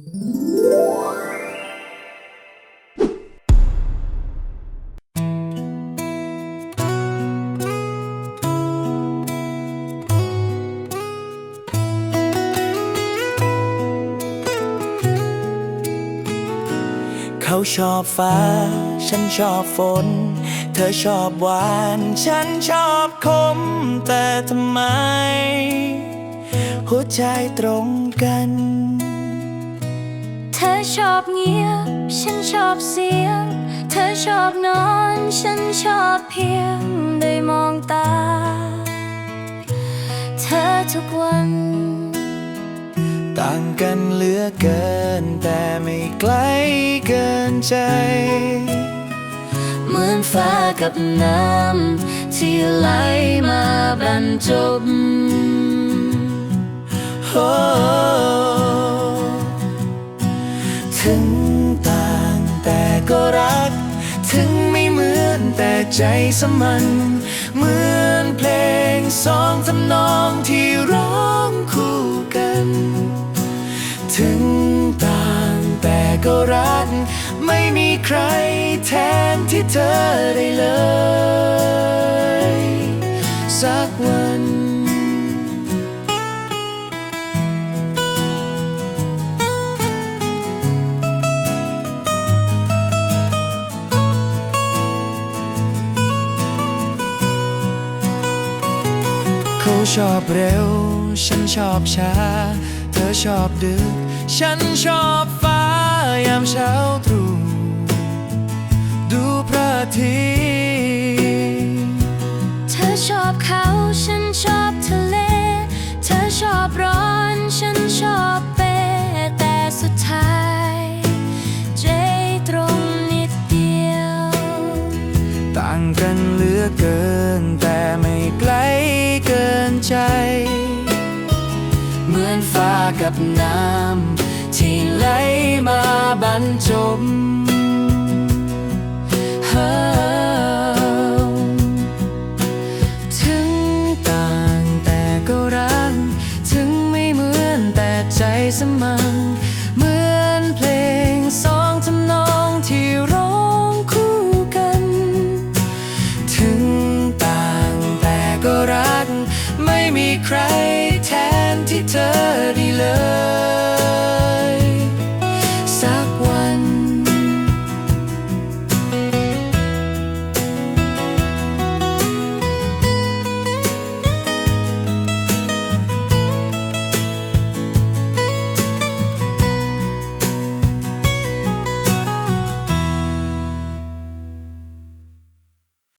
เขาชอบฟ้า ฉันชอบฝน เธอชอบหวาน ฉันชอบคม แต่ทำไม หัวใจตรงกัน ธอชอบเงียบ ฉันชอบเสียง เธอชอบนอน ฉันชอบเพียงได้มองตา เธอทุกวัน ต่างกันเหลือเกิน แต่ไม่ไกลเกินใจ เหมือนฟ้ากับน้ำที่ไหลมาบรรจบโถึงไม่เหมือนแต่ใจสมัน เหมือนเพลงสองทำนองที่ร้องคู่กัน ถึงต่างแต่ก็รัก ไม่มีใครแทนที่เธอได้เลย ชอบเร็ว ฉันชอบช้า เธอชอบดึก ฉันชอบฟ้ายามเช้าตรู่ดูพระอาทิตย์ กับน้ำที่ไหลมาบรรจบถึงต่างแต่ก็รัก ถึงไม่เหมือนแต่ใจสมันเหมือนเพลงสองทำนองที่ร้องคู่กัน ถึงต่างแต่ก็รัก ไม่มีใครแทนที่เธอ